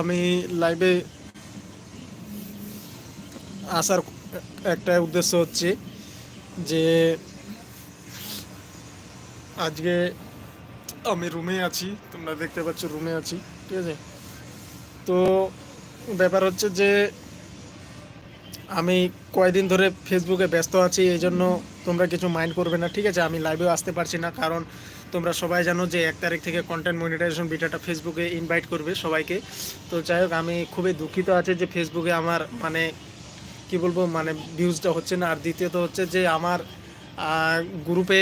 আমি লাইভে আসার একটা উদ্দেশ্য হচ্ছে যে আজকে আমি রুমে আছি, তোমরা দেখতে পাচ্ছ রুমে আছি, ঠিক আছে? তো ব্যাপার হচ্ছে যে আমি কয়দিন ধরে ফেসবুকে ব্যস্ত আছি এই জন্য তোমরা কিছু মাইন্ড করবে না। ঠিক আছে, আমি লাইভেও আসতে পারছি না, কারণ তোমরা সবাই জানো যে এক তারিখ থেকে কন্টেন্ট মনিটাইজেশন ভিডিওটা ফেসবুকে ইনভাইট করবে সবাইকে। তো যাই হোক, আমি খুবই দুঃখিত আছে যে ফেসবুকে আমার মানে কি বলব মানে ভিউজটা হচ্ছে না। আর দ্বিতীয়ত হচ্ছে যে আমার গ্রুপে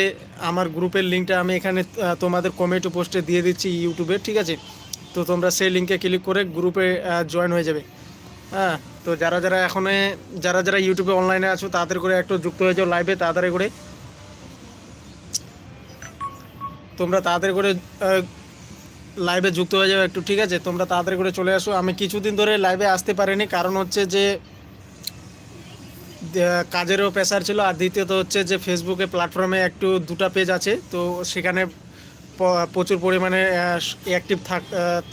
আমার গ্রুপের লিঙ্কটা আমি এখানে তোমাদের কমেন্ট পোস্টে দিয়ে দিচ্ছি ইউটিউবে ঠিক আছে? তো তোমরা সেই লিঙ্কে ক্লিক করে গ্রুপে জয়েন হয়ে যাবে। হ্যাঁ তো যারা যারা এখন, যারা যারা ইউটিউবে অনলাইনে আছো, তাদের করে একটু যুক্ত হয়ে যাও লাইভে তাড়াতাড়ি করে। তোমরা তাড়াতাড়ি করে লাইভে যুক্ত হয়ে যাও একটু, ঠিক আছে? তোমরা তাড়াতাড়ি করে চলে আসো। আমি কিছুদিন ধরে লাইভে আসতে পারিনি, কারণ হচ্ছে যে কাজেরও প্রেশার ছিল। আর দ্বিতীয়ত হচ্ছে যে ফেসবুকে প্ল্যাটফর্মে একটু দুটো পেজ আছে, তো সেখানে প্রচুর পরিমাণে অ্যাক্টিভ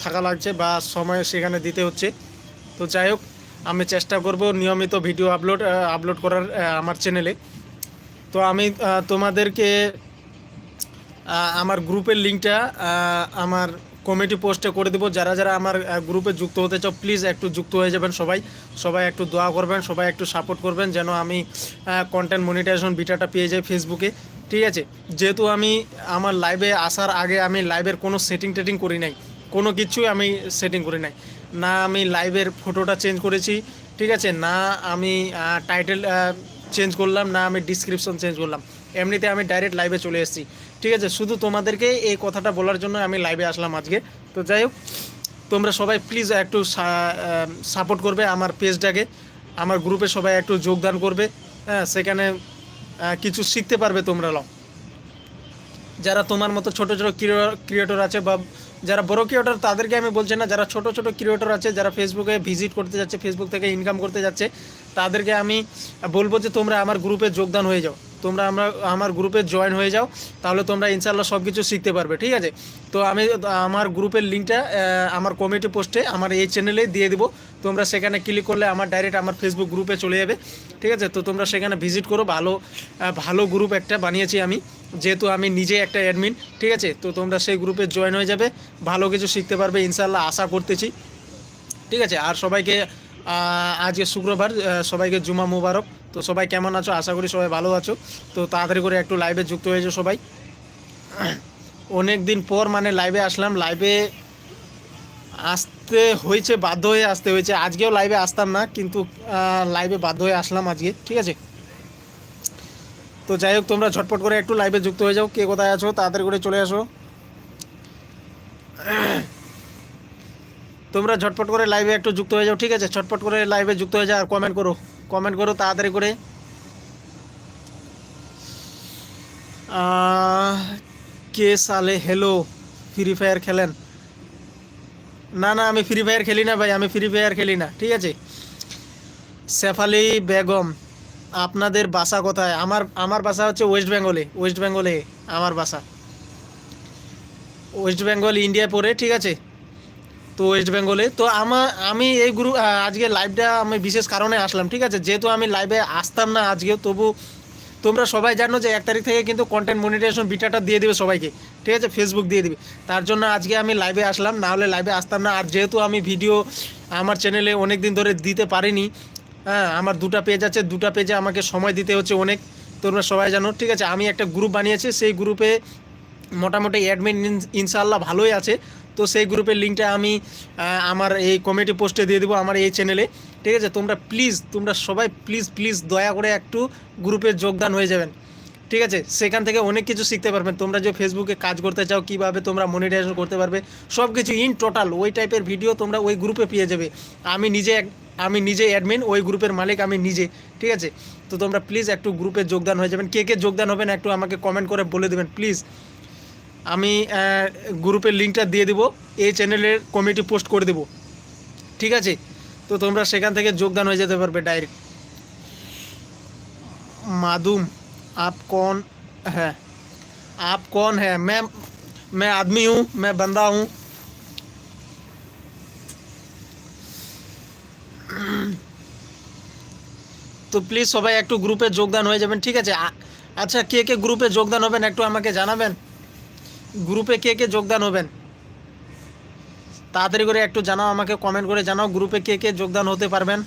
থাকা লাগছে বা সময় সেখানে দিতে হচ্ছে। তো যাই হোক আমি চেষ্টা করব নিয়মিত ভিডিও আপলোড আপলোড করার আমার চ্যানেলে তো আমি তোমাদেরকে আমার গ্রুপের লিঙ্কটা আমার কমিটি পোস্টে করে দেবো। যারা যারা আমার গ্রুপে যুক্ত হতে চাও প্লিজ একটু যুক্ত হয়ে যাবেন সবাই। সবাই একটু দোয়া করবেন, সবাই একটু সাপোর্ট করবেন যেন আমি কন্টেন্ট মনিটাইজেশন বিটাটা পেয়ে যাই ফেসবুকে ঠিক আছে? যেহেতু আমি, আমার লাইভে আসার আগে আমি লাইভের কোনো সেটিং টেটিং করি নাই। কোনো কিছুই আমি সেটিং করি নাই। না আমি লাইভের ফটোটা চেঞ্জ করেছি, ঠিক আছে? না আমি টাইটেল চেঞ্জ করলাম, না আমি ডিসক্রিপশন চেঞ্জ করলাম। এমনিতে আমি ডাইরেক্ট লাইভে চলে এসেছি, ঠিক আছে? শুধু তোমাদেরকে এই কথাটা বলার জন্য আমি লাইভে আসলাম আজকে। তো যাই হোক, তোমরা সবাই প্লিজ একটু সাপোর্ট করবে আমার পেজটাকে আমার গ্রুপে সবাই একটু যোগদান করবে। হ্যাঁ সেখানে কিছু শিখতে পারবে তোমরা, লও। যারা তোমার মতো ছোট ছোট ক্রিয়েটর আছে বা যারা বড় ক্রিয়েটর তাদেরকে আমি বলছি না, যারা ছোট ছোট ক্রিয়েটর আছে, যারা ফেসবুকে ভিজিট করতে যাচ্ছে ফেসবুক থেকে ইনকাম করতে যাচ্ছে, তাদেরকে আমি বলব যে তোমরা আমার গ্রুপে যোগদান হয়ে যাও। তোমরা আমরা, আমার গ্রুপে জয়েন হয়ে যাও, তাহলে তোমরা ইনশাল্লাহ সব কিছু শিখতে পারবে, ঠিক আছে? তো আমি, আমার গ্রুপের লিঙ্কটা আমার কমিটি পোস্টে আমার এই চ্যানেলে দিয়ে দিব। তোমরা সেখানে ক্লিক করলে আমার ডাইরেক্ট আমার ফেসবুক গ্রুপে চলে যাবে, ঠিক আছে? তো তোমরা সেখানে ভিজিট করো, ভালো ভালো গ্রুপ একটা বানিয়েছি আমি, যেহেতু আমি নিজে একটা অ্যাডমিন ঠিক আছে? তো তোমরা সেই গ্রুপে জয়েন হয়ে যাবে, ভালো কিছু শিখতে পারবে ইনশাল্লাহ আশা করতেছি, ঠিক আছে? আর সবাইকে আজকে শুক্রবার সবাইকে জুমা মুবারক। তো সবাই কেমন আছো? আশা করি সবাই ভালো আছো। তো তাড়াতাড়ি করে একটু লাইভে যুক্ত হয়েছো সবাই। অনেক দিন পর মানে লাইভে আসলাম। লাইভে আসতে হয়েছে, বাধ্য হয়ে আসতে হয়েছে। আজকেও লাইভে আসতাম না, কিন্তু লাইভে বাধ্য হয়ে আসলাম আজকে, ঠিক আছে? তো যাই হোক, তোমরা ঝটপট করে একটু লাইভে যুক্ত হয়ে যাও। কে কোথায় আছো? তাড়াতাড়ি করে চলে আসো। তোমরা ঝটপট করে লাইভে একটু যুক্ত হয়ে যাও, ঠিক আছে? ঝটপট করে লাইভে যুক্ত হয়ে যাও আর কমেন্ট করো। কমেন্ট করো তাড়াতাড়ি করে। কে সালে হেলো ফ্রি ফায়ার খেলেন? না না, আমি ফ্রি ফায়ার খেলি না ভাই, আমি ফ্রি ফায়ার খেলি না, ঠিক আছে? শেফালি বেগম, আপনাদের বাসা কোথায়? আমার আমার বাসা হচ্ছে ওয়েস্ট বেঙ্গলে ওয়েস্ট বেঙ্গলে আমার বাসা। ওয়েস্ট বেঙ্গল ইন্ডিয়া পরে ঠিক আছে? তো ওয়েস্ট বেঙ্গলে তো আমার আমি এই গ্রুপ আজকে লাইভটা আমি বিশেষ কারণে আসলাম, ঠিক আছে? যেহেতু আমি লাইভে আসতাম না আজকে তবু তোমরা সবাই জানো যে এক তারিখ থেকে কিন্তু কন্টেন্ট মনিটাইজেশন বিটাটা দিয়ে দেবে সবাইকে, ঠিক আছে? ফেসবুক দিয়ে দিবে। তার জন্য আজকে আমি লাইভে আসলাম, না হলে লাইভে আসতাম না। আর যেহেতু আমি ভিডিও আমার চ্যানেলে অনেক দিন ধরে দিতে পারিনি হ্যাঁ আমার দুটা পেজ আছে, দুটা পেজে আমাকে সময় দিতে হচ্ছে অনেক, তোমরা সবাই জানো, ঠিক আছে? আমি একটা গ্রুপ বানিয়েছি, সেই গ্রুপে মোটামুটি অ্যাডমিন ইনশাল্লাহ ভালোই আছে। তো সেই গ্রুপের লিঙ্কটা আমি আমার এই কমিটি পোস্টে দিয়ে দেবো আমার এই চ্যানেলে ঠিক আছে? তোমরা প্লিজ তোমরা সবাই প্লিজ প্লিজ দয়া করে একটু গ্রুপে যোগদান হয়ে যাবেন। ঠিক আছে? সেখান থেকে অনেক কিছু শিখতে পারবেন। তোমরা যে ফেসবুকে কাজ করতে চাও, কীভাবে তোমরা মনিটাইজেশন করতে পারবে সব কিছু ইন টোটাল ওই টাইপের ভিডিও তোমরা ওই গ্রুপে পেয়ে যাবে। আমি নিজে আমি নিজে অ্যাডমিন ওই গ্রুপের মালিক আমি নিজে। ঠিক আছে? তো তোমরা প্লিজ একটু গ্রুপে যোগদান হয়ে যাবেন। কে কে যোগদান হবেন একটু আমাকে কমেন্ট করে বলে দেবেন প্লিজ আমি আহ, গ্রুপের লিঙ্কটা দিয়ে দেবো এই চ্যানেলের কমিটি পোস্ট করে দেবো ঠিক আছে তো তোমরা সেখান থেকে যোগদান হয়ে যেতে পারবে ডাইরেক্ট मादूम आप कौन है आप कौन है मैं मैं आदमी हूँ मैं बंदा हूँ তো প্লিজ সবাই একটু গ্রুপে যোগদান হয়ে যাবেন ঠিক আছে আ- আচ্ছা কে কে গ্রুপে যোগদান হবেন একটু আমাকে জানাবেন গ্রুপে কে কে যোগদান হবেন? তাড়াতাড়ি করে একটু জানাও, আমাকে কমেন্ট করে জানাও, গ্রুপে কে কে যোগদান হতে পারবেন?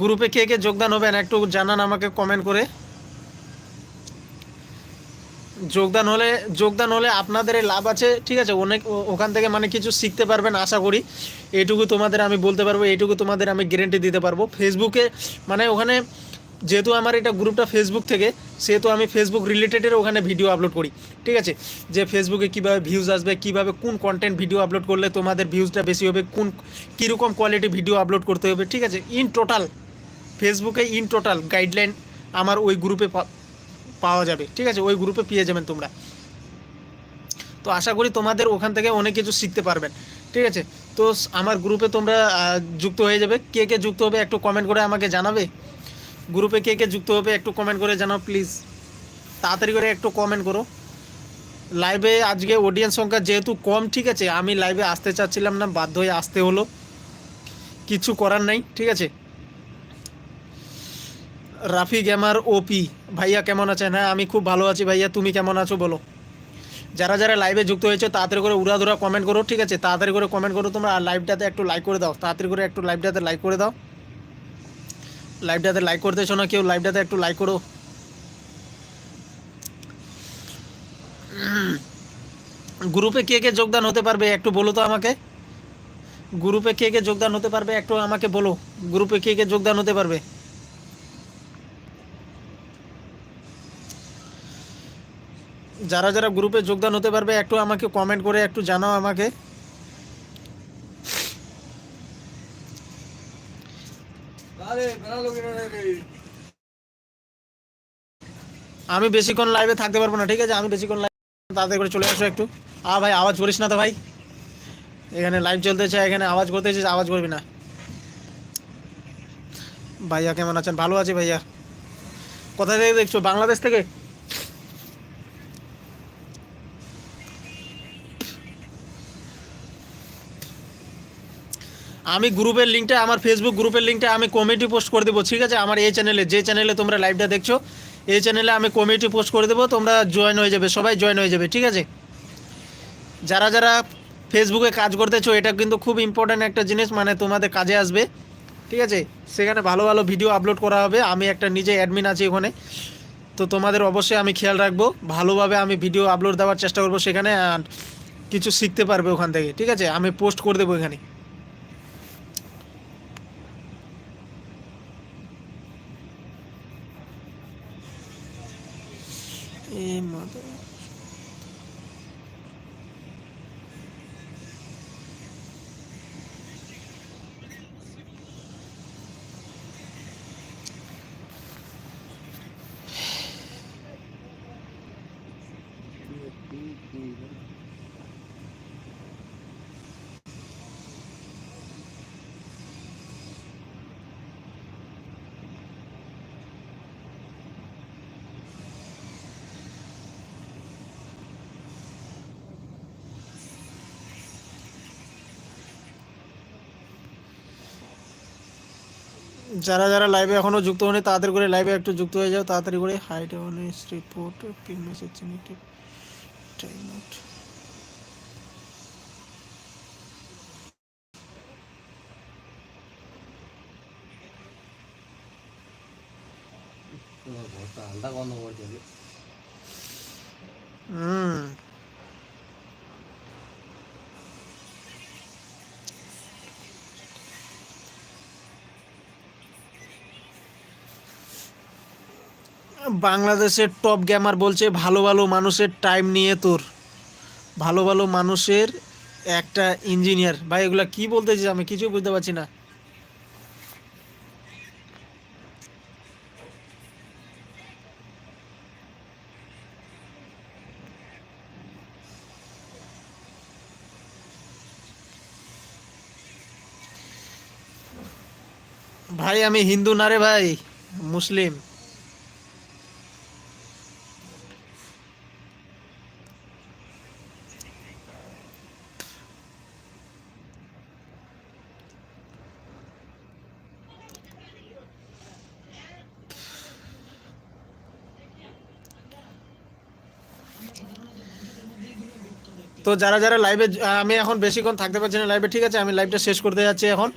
গ্রুপে কে কে যোগদান হবেন একটু জানান আমাকে কমেন্ট করে। যোগদান হলে যোগদান হলে আপনাদের লাভ আছে, ঠিক আছে? অনেক ওখান থেকে মানে কিছু শিখতে পারবেন, আশা করি। এটুকু তোমাদের আমি বলতে পারব, এইটুকু তোমাদের আমি গ্যারেন্টি দিতে পারব। ফেসবুকে মানে ওখানে যেহেতু আমার এটা গ্রুপটা ফেসবুক থেকে, সেহেতু আমি ফেসবুক রিলেটেডের ওখানে ভিডিও আপলোড করি। ঠিক আছে? যে ফেসবুকে কীভাবে ভিউজ আসবে, কীভাবে কোন কন্টেন্ট ভিডিও আপলোড করলে তোমাদের ভিউজটা বেশি হবে, কোন, কীরকম কোয়ালিটি ভিডিও আপলোড করতে হবে, ঠিক আছে? ইন টোটাল ফেসবুকে ইন টোটাল গাইডলাইন আমার ওই গ্রুপে পাওয়া যাবে। ঠিক আছে? ওই গ্রুপে পেয়ে যাবেন তোমরা। তো আশা করি তোমাদের ওখান থেকে অনেক কিছু শিখতে পারবেন। ঠিক আছে? তো আমার গ্রুপে তোমরা যুক্ত হয়ে যাবে। কে কে যুক্ত হবে একটু কমেন্ট করে আমাকে জানাবে। গ্রুপে কে কে যুক্ত হবে একটু কমেন্ট করে জানাও প্লিজ তাড়াতাড়ি করে একটু কমেন্ট করো। লাইভে আজকে অডিয়েন্স সংখ্যা যেহেতু কম, ঠিক আছে, আমি লাইভে আসতে চাচ্ছিলাম না, বাধ্য হয়ে আসতে হলো। কিছু করার নাই, ঠিক আছে। রাফি গেমার ওপি ভাইয়া কেমন আছেন? হ্যাঁ আমি খুব ভালো আছি ভাইয়া, তুমি কেমন আছো বলো। যারা যারা লাইভে যুক্ত হয়েছে, তাড়াতাড়ি করে উড়াধুরা কমেন্ট করো, ঠিক আছে। তাড়াতাড়ি করে কমেন্ট করো তোমরা লাইভটাতে একটু লাইক করে দাও। তাড়াতাড়ি করে একটু লাইভটাতে লাইক করে দাও। লাইভটাতে লাইক করতেছো না কেউ লাইভটাতে একটু লাইক করো। গ্রুপে কে কে যোগদান হতে পারবে একটু বলো তো আমাকে। গ্রুপে কে কে যোগদান হতে পারবে একটু আমাকে বলো। গ্রুপে কে কে যোগদান হতে পারবে? যারা যারা গ্রুপে যোগদান হতে পারবে একটু আমাকে কমেন্ট করে একটু জানাও আমাকে। আমি বেশিক্ষণ লাইভে থাকতে পারব না, ঠিক আছে? আমি বেশিক্ষণ লাইভ তাড়াতাড়ি করে চলে আসো একটু। আ ভাই, আওয়াজ করিস না তো ভাই। এখানে লাইভ চলতেছে, এখানে আওয়াজ করতেছিস, আওয়াজ করবি না। ভাইয়া, কেমন আছেন? ভালো আছি ভাইয়া। কোথা থেকে দেখছ? বাংলাদেশ থেকে? আমি গ্রুপের লিঙ্কটা আমার ফেসবুক গ্রুপের লিঙ্কটা আমি কমিটি পোস্ট করে দেবো, ঠিক আছে? আমার এই চ্যানেলে যে চ্যানেলে তোমরা লাইভটা দেখছ এই চ্যানেলে আমি কমিটি পোস্ট করে দেবো, তোমরা জয়েন হয়ে যাবে, সবাই জয়েন হয়ে যাবে, ঠিক আছে? যারা যারা ফেসবুকে কাজ করতেছো এটা কিন্তু খুব ইম্পর্ট্যান্ট একটা জিনিস মানে তোমাদের কাজে আসবে, ঠিক আছে? সেখানে ভালো ভালো ভিডিও আপলোড করা হবে, আমি একটা নিজে অ্যাডমিন আছি ওখানে, তো তোমাদের অবশ্যই আমি খেয়াল রাখব, ভালোভাবে আমি ভিডিও আপলোড দেওয়ার চেষ্টা করব সেখানে কিছু শিখতে পারবে ওখান থেকে, ঠিক আছে? আমি পোস্ট করে দেবো এখানে। যারা যারা লাইভে এখনও যুক্ত হয়নি তাড়াতাড়ি করে লাইভে একটু যুক্ত হয়ে যাও, তাড়াতাড়ি করে হাইট অনেস report pin message generated time out হুম। বাংলাদেশের টপ গেমার বলছে, ভালো ভালো মানুষের টাইম নিয়ে তোর। ভালো ভালো মানুষের একটা ইঞ্জিনিয়ার ভাই, এগুলা কি বলতেছিস আমি কিছু বুঝতে পারছি না। ভাই, আমি হিন্দু না রে ভাই, মুসলিম। তো যারা যারা লাইভে আমি এখন বেশিক্ষণ থাকতে পারছি না লাইভে ঠিক আছে, আমি লাইভটা শেষ করতে যাচ্ছি এখন।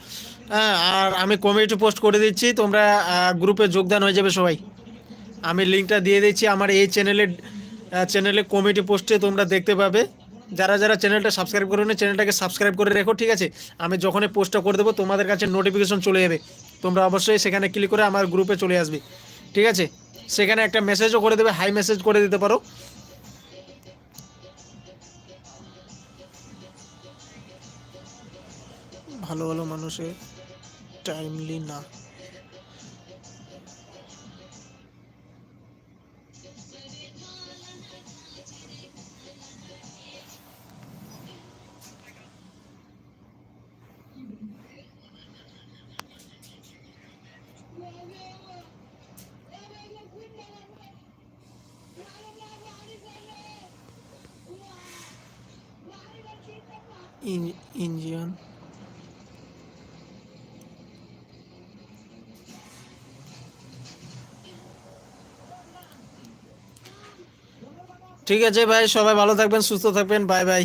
হ্যাঁ আর আমি কমিটি পোস্ট করে দিচ্ছি, তোমরা গ্রুপে যোগদান হয়ে যাবে সবাই। আমি লিঙ্কটা দিয়ে দিচ্ছি, আমার এই চ্যানেলের চ্যানেলে কমিটি পোস্টে তোমরা দেখতে পাবে। যারা যারা চ্যানেলটা সাবস্ক্রাইব করে নি চ্যানেলটাকে সাবস্ক্রাইব করে রেখো, ঠিক আছে? আমি যখনই পোস্টটা করে দেবো, তোমাদের কাছে নোটিফিকেশন চলে যাবে। তোমরা অবশ্যই সেখানে ক্লিক করে আমার গ্রুপে চলে আসবে, ঠিক আছে? সেখানে একটা মেসেজও করে দেবে হাই মেসেজ করে দিতে পারো। ভালো ভালো মানুষের টাইমলি না। ইঞ্জিয়ান ঠিক আছে ভাই সবাই ভালো থাকবেন সুস্থ থাকবেন বাই বাই।